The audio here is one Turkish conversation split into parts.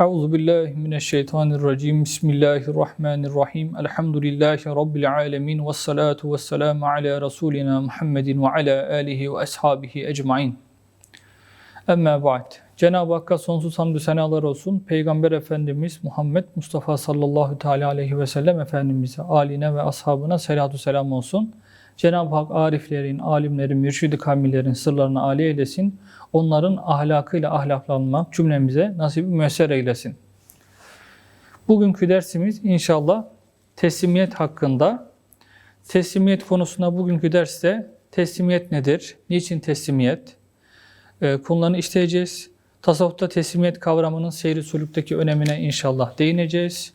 Euzu billahi mineşşeytanirracim. Bismillahirrahmanirrahim. Elhamdülillahi rabbil alamin ve salatu vesselamu ala rasulina Muhammedin ve ala alihi ve ashabihi ecmaîn. Amma ba'd. Cenab-ı Hakk'a sonsuz hamdü senalar olsun. Peygamber Efendimiz Muhammed Mustafa sallallahu teala aleyhi ve sellem Efendimiz'e, aline ve ashabına selatu selam olsun. Cenab-ı Hak ariflerin, alimlerin, mürşidi kamillerin sırlarını âli eylesin. Onların ahlakıyla ahlaklanmak cümlemize nasip müesser eylesin. Bugünkü dersimiz inşallah teslimiyet hakkında. Teslimiyet konusunda bugünkü derste teslimiyet nedir? Niçin teslimiyet? Ee, konularını işleyeceğiz. Tasavvufta teslimiyet kavramının seyri suluktaki önemine inşallah değineceğiz.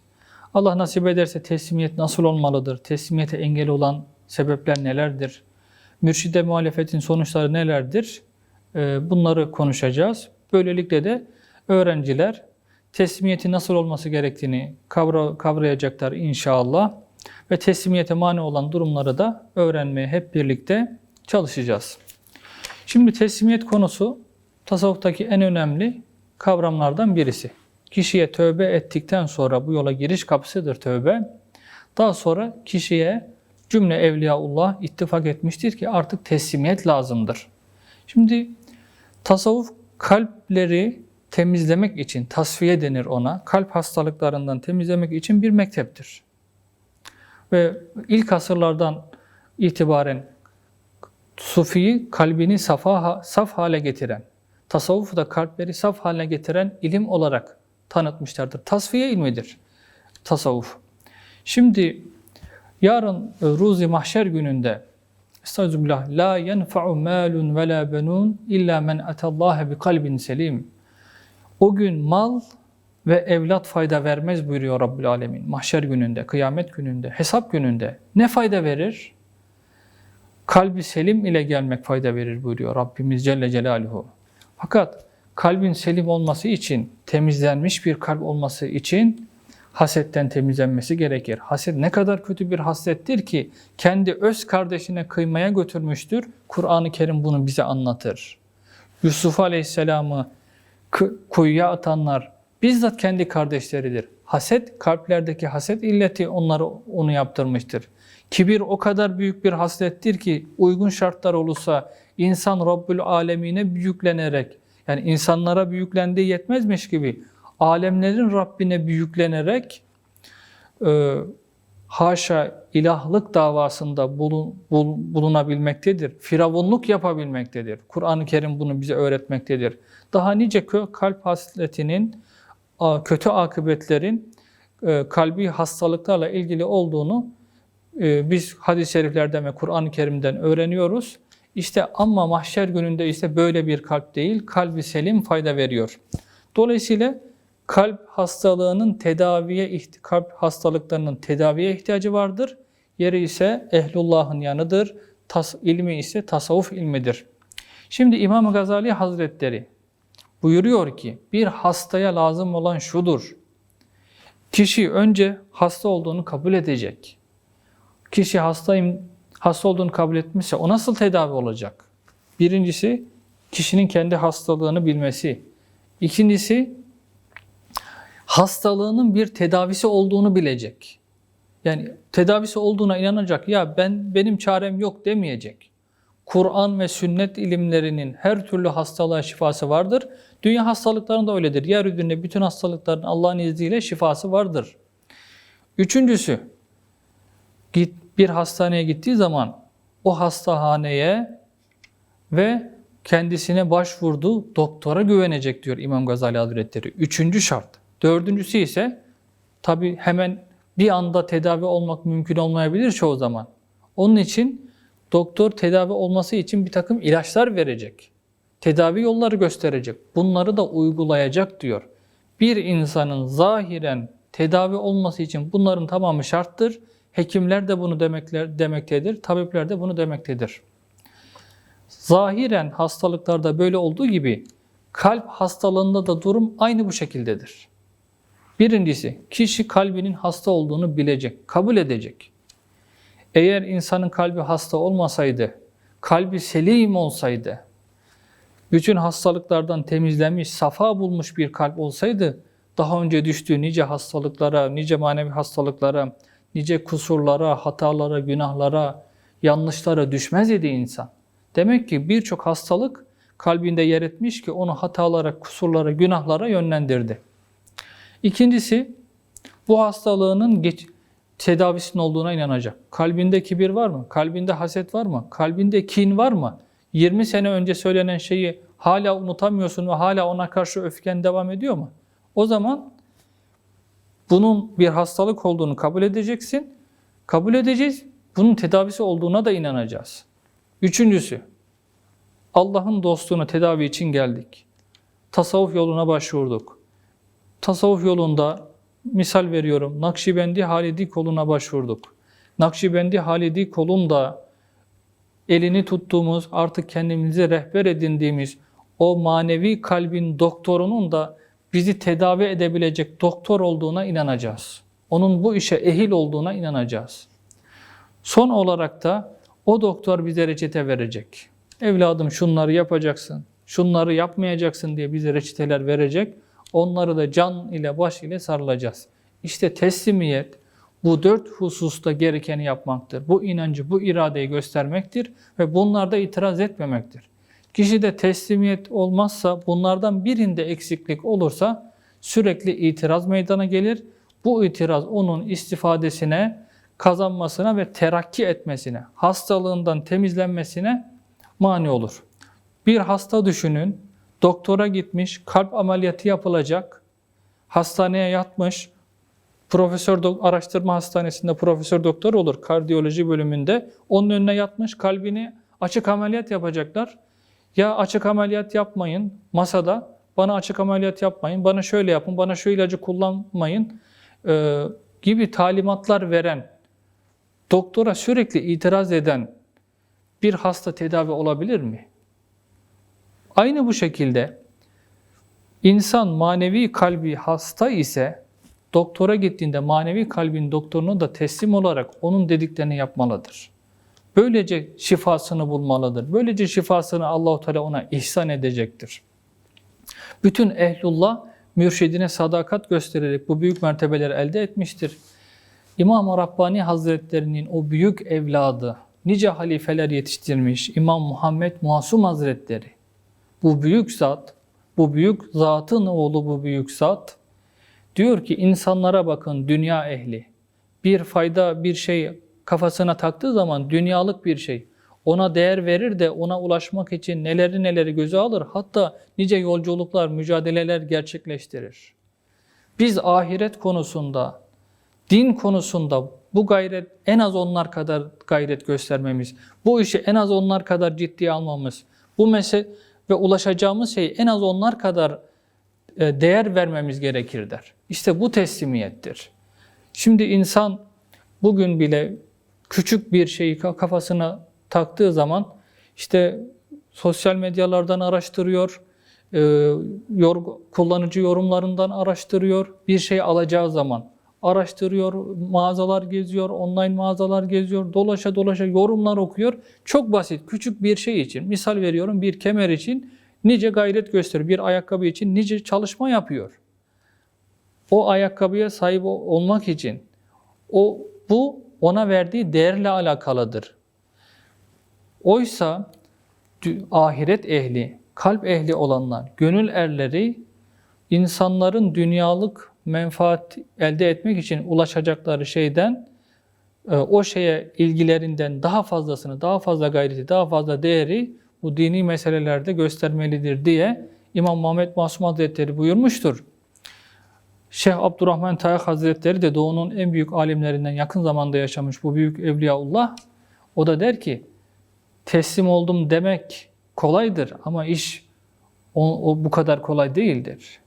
Allah nasip ederse teslimiyet nasıl olmalıdır? Teslimiyete engel olan sebepler nelerdir? Mürşide muhalefetin sonuçları nelerdir? Ee, Bunları konuşacağız. Böylelikle de öğrenciler teslimiyeti nasıl olması gerektiğini kavra, kavrayacaklar inşallah. Ve teslimiyete mani olan durumları da öğrenmeye hep birlikte çalışacağız. Şimdi teslimiyet konusu tasavvuftaki en önemli kavramlardan birisi. Kişiye tövbe ettikten sonra bu yola giriş kapısıdır tövbe. Daha sonra kişiye cümle evliyaullah ittifak etmiştir ki artık teslimiyet lazımdır. Şimdi tasavvuf kalpleri temizlemek için, tasfiye denir ona, kalp hastalıklarından temizlemek için bir mekteptir. Ve ilk asırlardan itibaren Sufiyi kalbini safa, saf hale getiren, tasavvufu da kalpleri saf haline getiren ilim olarak tanıtmışlardır. Tasfiye ilmidir tasavvuf. Şimdi yarın e, Ruzi Mahşer gününde Estağfirullah. La yenfa'u malun ve la benun illa men atallaha bi kalbin selim. O gün mal ve evlat fayda vermez buyuruyor Rabbül Alemin. Mahşer gününde, kıyamet gününde, hesap gününde ne fayda verir? Kalbi selim ile gelmek fayda verir buyuruyor Rabbimiz Celle Celaluhu. Fakat kalbin selim olması için, temizlenmiş bir kalp olması için hasetten temizlenmesi gerekir. Haset ne kadar kötü bir haslettir ki kendi öz kardeşine kıymaya götürmüştür. Kur'an-ı Kerim bunu bize anlatır. Yusuf Aleyhisselam'ı kuyuya atanlar bizzat kendi kardeşleridir. Haset, kalplerdeki haset illeti onları onu yaptırmıştır. Kibir o kadar büyük bir haslettir ki uygun şartlar olursa insan Rabbül Alemine büyüklenerek yani insanlara büyüklendiği yetmezmiş gibi alemlerin Rabbine büyüklenerek e, haşa ilahlık davasında bulun, bul, bulunabilmektedir. Firavunluk yapabilmektedir. Kur'an-ı Kerim bunu bize öğretmektedir. Daha nice kalp hasletinin, kötü akıbetlerin e, kalbi hastalıklarla ilgili olduğunu e, biz hadis-i şeriflerden ve Kur'an-ı Kerim'den öğreniyoruz. İşte ama mahşer gününde ise böyle bir kalp değil, kalbi selim fayda veriyor. Dolayısıyla kalp hastalığının tedaviye, kalp hastalıklarının tedaviye ihtiyacı vardır. Yeri ise ehlullahın yanıdır. Tas, ilmi ise tasavvuf ilmidir. Şimdi İmam Gazali Hazretleri buyuruyor ki bir hastaya lazım olan şudur. Kişi önce hasta olduğunu kabul edecek. Kişi hastayım, hasta olduğunu kabul etmişse o nasıl tedavi olacak? Birincisi kişinin kendi hastalığını bilmesi. İkincisi hastalığının bir tedavisi olduğunu bilecek. Yani tedavisi olduğuna inanacak. Ya ben benim çarem yok demeyecek. Kur'an ve sünnet ilimlerinin her türlü hastalığa şifası vardır. Dünya hastalıklarında öyledir. Yeryüzünde bütün hastalıkların Allah'ın izniyle şifası vardır. Üçüncüsü, git bir hastaneye gittiği zaman o hastahaneye ve kendisine başvurduğu doktora güvenecek diyor İmam Gazali Hazretleri. Üçüncü şart. Dördüncüsü ise tabi hemen bir anda tedavi olmak mümkün olmayabilir çoğu zaman. Onun için doktor tedavi olması için bir takım ilaçlar verecek. Tedavi yolları gösterecek. Bunları da uygulayacak diyor. Bir insanın zahiren tedavi olması için bunların tamamı şarttır. Hekimler de bunu demekler, demektedir, tabipler de bunu demektedir. Zahiren hastalıklarda böyle olduğu gibi kalp hastalığında da durum aynı bu şekildedir. Birincisi, kişi kalbinin hasta olduğunu bilecek, kabul edecek. Eğer insanın kalbi hasta olmasaydı, kalbi selim olsaydı, bütün hastalıklardan temizlenmiş, safa bulmuş bir kalp olsaydı, daha önce düştüğü nice hastalıklara, nice manevi hastalıklara, nice kusurlara, hatalara, günahlara, yanlışlara düşmez idi insan. Demek ki birçok hastalık kalbinde yer etmiş ki onu hatalara, kusurlara, günahlara yönlendirdi. İkincisi, bu hastalığının geç, tedavisinin olduğuna inanacak. Kalbinde kibir var mı? Kalbinde haset var mı? Kalbinde kin var mı? 20 sene önce söylenen şeyi hala unutamıyorsun ve hala ona karşı öfken devam ediyor mu? O zaman bunun bir hastalık olduğunu kabul edeceksin. Kabul edeceğiz. Bunun tedavisi olduğuna da inanacağız. Üçüncüsü, Allah'ın dostluğuna tedavi için geldik. Tasavvuf yoluna başvurduk. Tasavvuf yolunda misal veriyorum. Nakşibendi Halidi koluna başvurduk. Nakşibendi Halidi kolunda elini tuttuğumuz, artık kendimize rehber edindiğimiz o manevi kalbin doktorunun da bizi tedavi edebilecek doktor olduğuna inanacağız. Onun bu işe ehil olduğuna inanacağız. Son olarak da o doktor bize reçete verecek. Evladım şunları yapacaksın, şunları yapmayacaksın diye bize reçeteler verecek. Onları da can ile baş ile sarılacağız. İşte teslimiyet bu dört hususta gerekeni yapmaktır. Bu inancı, bu iradeyi göstermektir ve bunlarda itiraz etmemektir. Kişide teslimiyet olmazsa, bunlardan birinde eksiklik olursa sürekli itiraz meydana gelir. Bu itiraz onun istifadesine, kazanmasına ve terakki etmesine, hastalığından temizlenmesine mani olur. Bir hasta düşünün, doktora gitmiş, kalp ameliyatı yapılacak, hastaneye yatmış, profesör araştırma hastanesinde profesör doktor olur kardiyoloji bölümünde. Onun önüne yatmış, kalbini açık ameliyat yapacaklar. Ya açık ameliyat yapmayın masada, bana açık ameliyat yapmayın, bana şöyle yapın, bana şu ilacı kullanmayın e, gibi talimatlar veren, doktora sürekli itiraz eden bir hasta tedavi olabilir mi? Aynı bu şekilde insan manevi kalbi hasta ise doktora gittiğinde manevi kalbin doktoruna da teslim olarak onun dediklerini yapmalıdır. Böylece şifasını bulmalıdır. Böylece şifasını Allahu Teala ona ihsan edecektir. Bütün ehlullah mürşidine sadakat göstererek bu büyük mertebeleri elde etmiştir. İmam-ı Rabbani Hazretlerinin o büyük evladı, nice halifeler yetiştirmiş İmam Muhammed Masum Hazretleri. Bu büyük zat, bu büyük zatın oğlu bu büyük zat, diyor ki insanlara bakın dünya ehli. Bir fayda, bir şey kafasına taktığı zaman dünyalık bir şey. Ona değer verir de ona ulaşmak için neleri neleri göze alır. Hatta nice yolculuklar, mücadeleler gerçekleştirir. Biz ahiret konusunda, din konusunda bu gayret en az onlar kadar gayret göstermemiz, bu işi en az onlar kadar ciddiye almamız, bu mesele ve ulaşacağımız şey en az onlar kadar e, değer vermemiz gerekir der. İşte bu teslimiyettir. Şimdi insan bugün bile küçük bir şeyi kafasına taktığı zaman işte sosyal medyalardan araştırıyor, e, kullanıcı yorumlarından araştırıyor, bir şey alacağı zaman araştırıyor, mağazalar geziyor, online mağazalar geziyor, dolaşa dolaşa yorumlar okuyor. Çok basit, küçük bir şey için, misal veriyorum bir kemer için nice gayret gösteriyor, bir ayakkabı için nice çalışma yapıyor. O ayakkabıya sahip olmak için o bu ona verdiği değerle alakalıdır. Oysa ahiret ehli, kalp ehli olanlar, gönül erleri insanların dünyalık menfaat elde etmek için ulaşacakları şeyden e, o şeye ilgilerinden daha fazlasını, daha fazla gayreti, daha fazla değeri bu dini meselelerde göstermelidir diye İmam Muhammed Masum Hazretleri buyurmuştur. Şeyh Abdurrahman Tayak Hazretleri de Doğu'nun en büyük alimlerinden yakın zamanda yaşamış bu büyük Evliyaullah. O da der ki, teslim oldum demek kolaydır ama iş o, o bu kadar kolay değildir.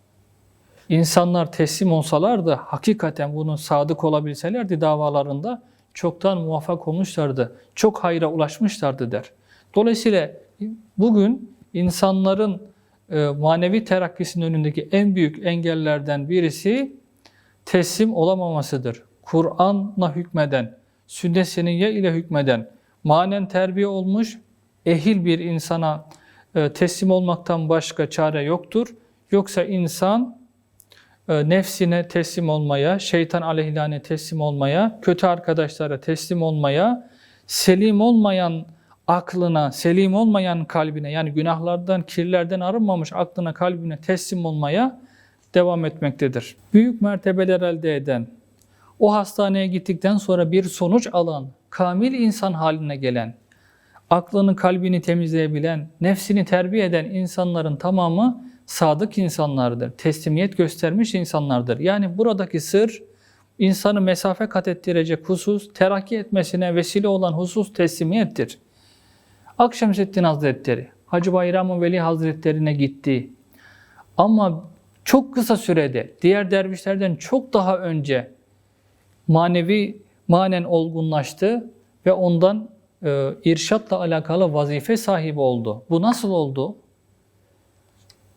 İnsanlar teslim olsalardı, hakikaten bunun sadık olabilselerdi davalarında çoktan muvaffak olmuşlardı, çok hayra ulaşmışlardı der. Dolayısıyla bugün insanların e, manevi terakkisinin önündeki en büyük engellerden birisi teslim olamamasıdır. Kur'an'la hükmeden, sünnet seniyye ile hükmeden, manen terbiye olmuş, ehil bir insana e, teslim olmaktan başka çare yoktur. Yoksa insan nefsine teslim olmaya, şeytan aleyhilâne teslim olmaya, kötü arkadaşlara teslim olmaya, selim olmayan aklına, selim olmayan kalbine yani günahlardan, kirlerden arınmamış aklına, kalbine teslim olmaya devam etmektedir. Büyük mertebeler elde eden, o hastaneye gittikten sonra bir sonuç alan, kamil insan haline gelen, aklını, kalbini temizleyebilen, nefsini terbiye eden insanların tamamı sadık insanlardır. Teslimiyet göstermiş insanlardır. Yani buradaki sır insanı mesafe kat ettirecek husus, terakki etmesine vesile olan husus teslimiyettir. Akşemseddin Hazretleri, Hacı Bayram Veli Hazretlerine gitti. Ama çok kısa sürede diğer dervişlerden çok daha önce manevi manen olgunlaştı ve ondan e, irşatla alakalı vazife sahibi oldu. Bu nasıl oldu?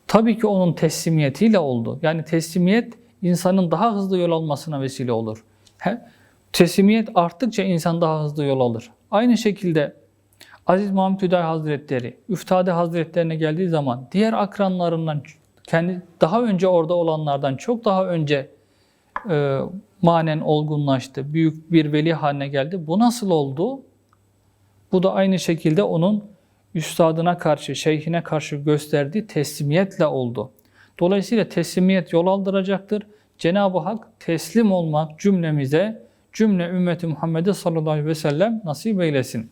Tabii ki onun teslimiyetiyle oldu. Yani teslimiyet insanın daha hızlı yol almasına vesile olur. He, teslimiyet arttıkça insan daha hızlı yol alır. Aynı şekilde Aziz Mahmud Hüdayi Hazretleri, Üftade Hazretlerine geldiği zaman diğer akranlarından kendi daha önce orada olanlardan çok daha önce e, manen olgunlaştı. Büyük bir veli haline geldi. Bu nasıl oldu? Bu da aynı şekilde onun üstadına karşı, şeyhine karşı gösterdiği teslimiyetle oldu. Dolayısıyla teslimiyet yol aldıracaktır. Cenab-ı Hak teslim olmak cümlemize, cümle ümmeti Muhammed'e sallallahu aleyhi ve sellem nasip eylesin.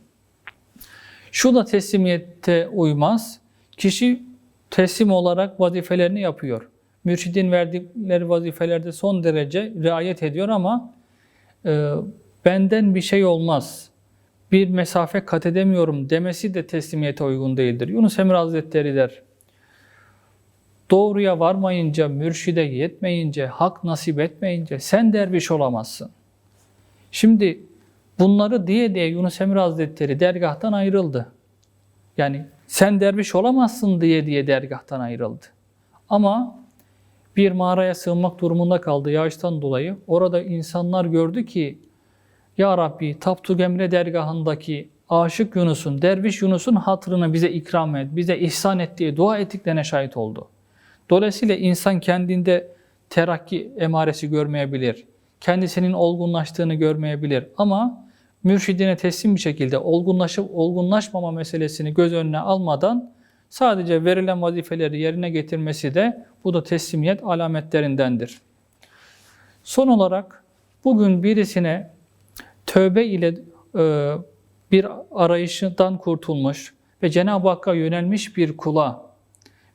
Şu da teslimiyette uymaz. Kişi teslim olarak vazifelerini yapıyor. Mürşidin verdikleri vazifelerde son derece riayet ediyor ama e, benden bir şey olmaz, bir mesafe kat edemiyorum demesi de teslimiyete uygun değildir. Yunus Emre Hazretleri der, doğruya varmayınca, mürşide yetmeyince, hak nasip etmeyince sen derviş olamazsın. Şimdi bunları diye diye Yunus Emre Hazretleri dergahtan ayrıldı. Yani sen derviş olamazsın diye diye dergahtan ayrıldı. Ama bir mağaraya sığınmak durumunda kaldı yağıştan dolayı. Orada insanlar gördü ki Ya Rabbi Taptu Gemre dergahındaki aşık Yunus'un, derviş Yunus'un hatırını bize ikram et, bize ihsan et diye dua ettiklerine şahit oldu. Dolayısıyla insan kendinde terakki emaresi görmeyebilir. Kendisinin olgunlaştığını görmeyebilir. Ama mürşidine teslim bir şekilde olgunlaşıp olgunlaşmama meselesini göz önüne almadan sadece verilen vazifeleri yerine getirmesi de bu da teslimiyet alametlerindendir. Son olarak bugün birisine tövbe ile e, bir arayışından kurtulmuş ve Cenab-ı Hakk'a yönelmiş bir kula,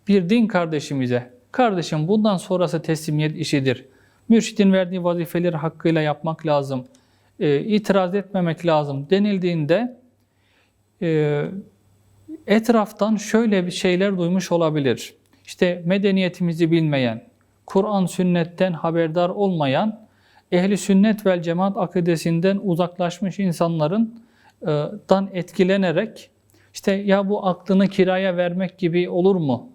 bir din kardeşimize, kardeşim bundan sonrası teslimiyet işidir. Mürşidin verdiği vazifeleri hakkıyla yapmak lazım. E, itiraz etmemek lazım denildiğinde e, etraftan şöyle bir şeyler duymuş olabilir. İşte medeniyetimizi bilmeyen, Kur'an sünnetten haberdar olmayan, ehli sünnet vel cemaat akidesinden uzaklaşmış insanların e, dan etkilenerek işte ya bu aklını kiraya vermek gibi olur mu?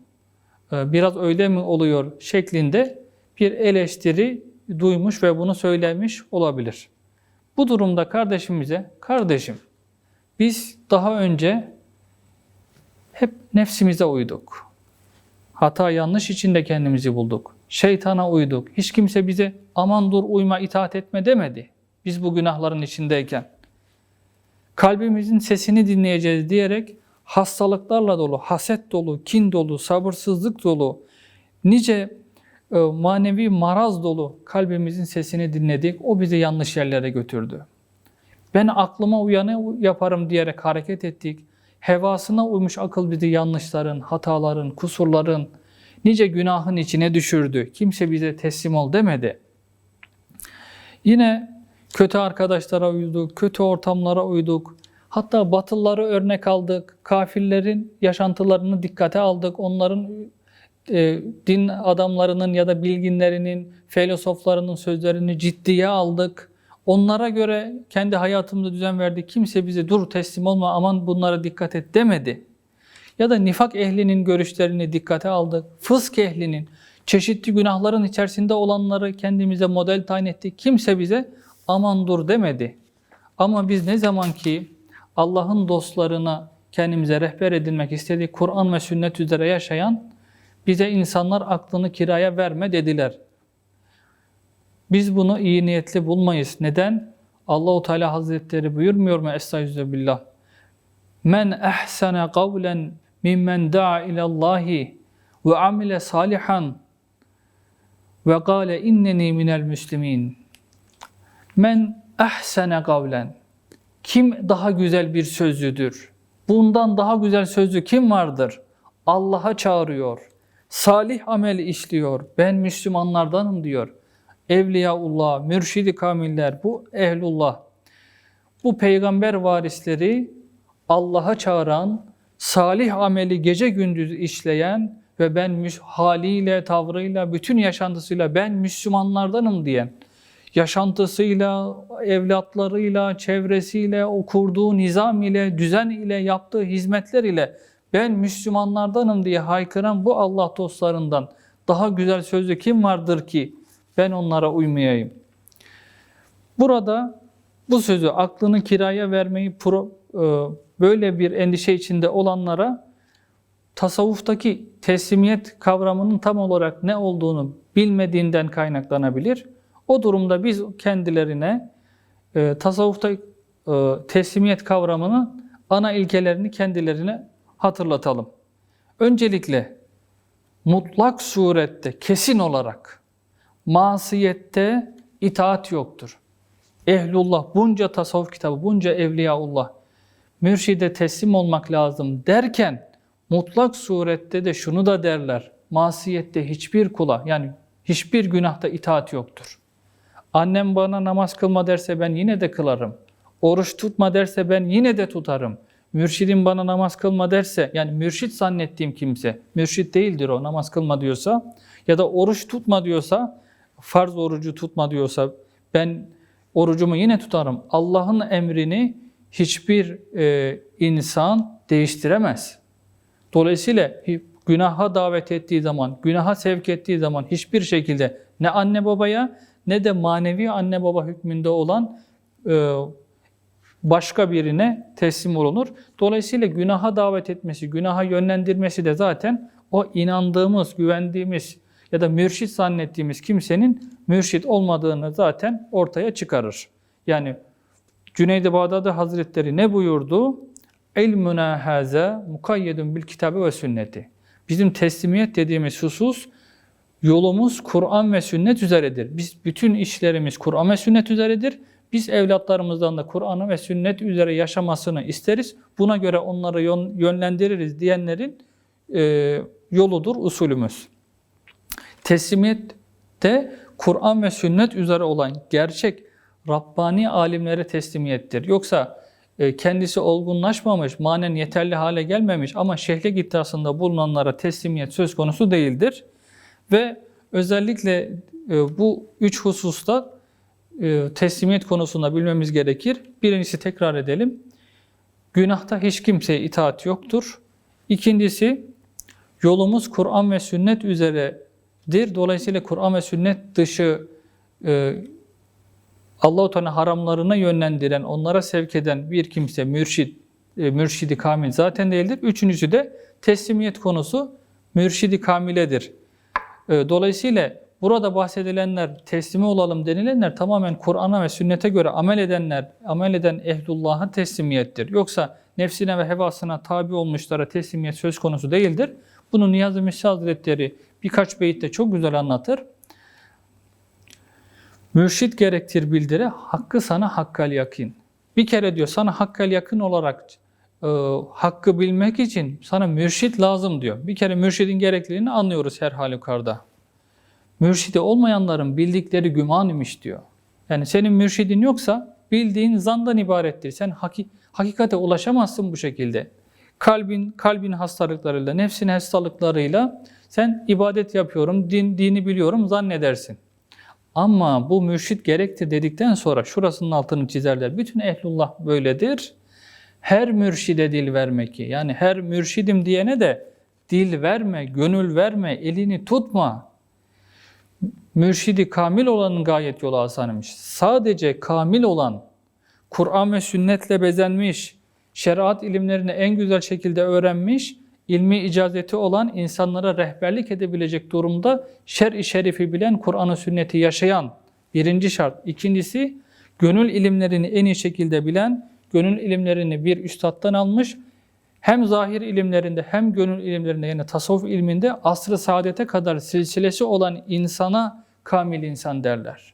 E, biraz öyle mi oluyor şeklinde bir eleştiri duymuş ve bunu söylemiş olabilir. Bu durumda kardeşimize, kardeşim biz daha önce hep nefsimize uyduk. Hata yanlış içinde kendimizi bulduk. Şeytana uyduk. Hiç kimse bize aman dur uyma itaat etme demedi. Biz bu günahların içindeyken. Kalbimizin sesini dinleyeceğiz diyerek hastalıklarla dolu, haset dolu, kin dolu, sabırsızlık dolu, nice e, manevi maraz dolu kalbimizin sesini dinledik. O bizi yanlış yerlere götürdü. Ben aklıma uyanı yaparım diyerek hareket ettik. Hevasına uymuş akıl bizi yanlışların, hataların, kusurların, nice günahın içine düşürdü. Kimse bize teslim ol demedi. Yine kötü arkadaşlara uyduk, kötü ortamlara uyduk. Hatta batılları örnek aldık, kafirlerin yaşantılarını dikkate aldık. Onların e, din adamlarının ya da bilginlerinin, filozoflarının sözlerini ciddiye aldık. Onlara göre kendi hayatımızda düzen verdik. Kimse bize dur teslim olma aman bunlara dikkat et demedi. Ya da nifak ehlinin görüşlerini dikkate aldık. Fısk ehlinin, çeşitli günahların içerisinde olanları kendimize model tayin ettik. Kimse bize aman dur demedi. Ama biz ne zaman ki Allah'ın dostlarına kendimize rehber edilmek istedik, Kur'an ve sünnet üzere yaşayan bize insanlar aklını kiraya verme dediler. Biz bunu iyi niyetli bulmayız. Neden? Allahu Teala Hazretleri buyurmuyor mu Estağfirullah? Men ehsene kavlen mimmen da'a ilallahi ve amile salihan ve kâle inneni minel müslimin. Men ehsene kavlen. Kim daha güzel bir sözlüdür? Bundan daha güzel sözlü kim vardır? Allah'a çağırıyor. Salih amel işliyor. Ben Müslümanlardanım diyor. Evliyaullah, mürşidi kamiller, bu ehlullah. Bu peygamber varisleri Allah'a çağıran, salih ameli gece gündüz işleyen ve ben haliyle, tavrıyla, bütün yaşantısıyla ben Müslümanlardanım diyen, yaşantısıyla, evlatlarıyla, çevresiyle, o kurduğu nizam ile, düzen ile, yaptığı hizmetler ile ben Müslümanlardanım diye haykıran bu Allah dostlarından daha güzel sözlü kim vardır ki ben onlara uymayayım? Burada bu sözü aklını kiraya vermeyi pro, e, böyle bir endişe içinde olanlara tasavvuftaki teslimiyet kavramının tam olarak ne olduğunu bilmediğinden kaynaklanabilir. O durumda biz kendilerine e, tasavvufta e, teslimiyet kavramının ana ilkelerini kendilerine hatırlatalım. Öncelikle mutlak surette kesin olarak masiyette itaat yoktur. Ehlullah bunca tasavvuf kitabı, bunca evliyaullah mürşide teslim olmak lazım derken mutlak surette de şunu da derler. Masiyette hiçbir kula yani hiçbir günahta itaat yoktur. Annem bana namaz kılma derse ben yine de kılarım. Oruç tutma derse ben yine de tutarım. Mürşidim bana namaz kılma derse yani mürşit zannettiğim kimse mürşit değildir o namaz kılma diyorsa ya da oruç tutma diyorsa farz orucu tutma diyorsa ben orucumu yine tutarım. Allah'ın emrini hiçbir e, insan değiştiremez. Dolayısıyla günaha davet ettiği zaman, günaha sevk ettiği zaman hiçbir şekilde ne anne babaya ne de manevi anne baba hükmünde olan e, başka birine teslim olunur. Dolayısıyla günaha davet etmesi, günaha yönlendirmesi de zaten o inandığımız, güvendiğimiz ya da mürşit zannettiğimiz kimsenin mürşit olmadığını zaten ortaya çıkarır. Yani Cüneyd-i Bağdadi Hazretleri ne buyurdu? İlmuna haza mukayyedun bil kitabı ve sünneti. Bizim teslimiyet dediğimiz husus yolumuz Kur'an ve sünnet üzeredir. Biz bütün işlerimiz Kur'an ve sünnet üzeredir. Biz evlatlarımızdan da Kur'an'ı ve sünnet üzere yaşamasını isteriz. Buna göre onları yönlendiririz diyenlerin e, yoludur usulümüz. Teslimiyette Kur'an ve sünnet üzere olan gerçek Rabbani alimlere teslimiyettir. Yoksa e, kendisi olgunlaşmamış, manen yeterli hale gelmemiş ama şehlik iddiasında bulunanlara teslimiyet söz konusu değildir. Ve özellikle e, bu üç hususta e, teslimiyet konusunda bilmemiz gerekir. Birincisi tekrar edelim. Günahta hiç kimseye itaat yoktur. İkincisi yolumuz Kur'an ve sünnet üzeredir. Dolayısıyla Kur'an ve sünnet dışı Allah-u Teala haramlarına yönlendiren, onlara sevk eden bir kimse mürşid, e, mürşidi kamil zaten değildir. Üçüncüsü de teslimiyet konusu mürşidi kamiledir. E, dolayısıyla burada bahsedilenler, teslimi olalım denilenler tamamen Kur'an'a ve sünnete göre amel edenler, amel eden ehlullah'a teslimiyettir. Yoksa nefsine ve hevasına tabi olmuşlara teslimiyet söz konusu değildir. Bunu Niyazi Mesih Hazretleri birkaç beyitte çok güzel anlatır. Mürşit gerektir bildire, hakkı sana hakkal yakın. Bir kere diyor sana hakkal yakın olarak e, hakkı bilmek için sana mürşit lazım diyor. Bir kere mürşidin gerekliliğini anlıyoruz her halükarda. Mürşidi olmayanların bildikleri güman imiş diyor. Yani senin mürşidin yoksa bildiğin zandan ibarettir. Sen haki, hakikate ulaşamazsın bu şekilde. Kalbin kalbin hastalıklarıyla, nefsin hastalıklarıyla sen ibadet yapıyorum, din dini biliyorum zannedersin. Ama bu mürşit gerektir dedikten sonra şurasının altını çizerler. Bütün ehlullah böyledir. Her mürşide dil vermek yani her mürşidim diyene de dil verme, gönül verme, elini tutma. Mürşidi kamil olanın gayet yolu asanmış. Sadece kamil olan, Kur'an ve sünnetle bezenmiş, şeriat ilimlerini en güzel şekilde öğrenmiş, ilmi icazeti olan insanlara rehberlik edebilecek durumda şer-i şerifi bilen, Kur'an'ı sünneti yaşayan Birinci şart. İkincisi gönül ilimlerini en iyi şekilde bilen, gönül ilimlerini bir üstattan almış, hem zahir ilimlerinde hem gönül ilimlerinde yani tasavvuf ilminde asr-ı saadete kadar silsilesi olan insana kamil insan derler.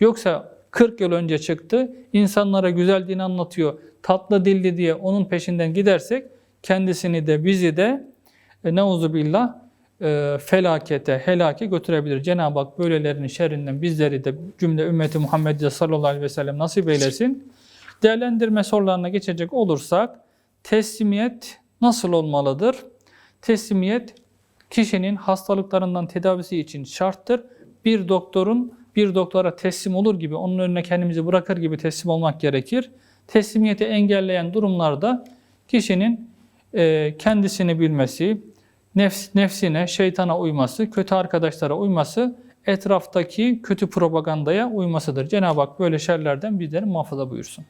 Yoksa 40 yıl önce çıktı, insanlara güzel din anlatıyor, tatlı dilli diye onun peşinden gidersek kendisini de bizi de e, neuzubillah e, felakete, helake götürebilir. Cenab-ı Hak böylelerinin şerrinden bizleri de cümle ümmeti Muhammed'e sallallahu aleyhi ve sellem nasip eylesin. Değerlendirme sorularına geçecek olursak teslimiyet nasıl olmalıdır? Teslimiyet kişinin hastalıklarından tedavisi için şarttır. Bir doktorun bir doktora teslim olur gibi, onun önüne kendimizi bırakır gibi teslim olmak gerekir. Teslimiyeti engelleyen durumlarda kişinin kendisini bilmesi, nefs, nefsine, şeytana uyması, kötü arkadaşlara uyması, etraftaki kötü propagandaya uymasıdır. Cenab-ı Hak böyle şerlerden bizleri muhafaza buyursun.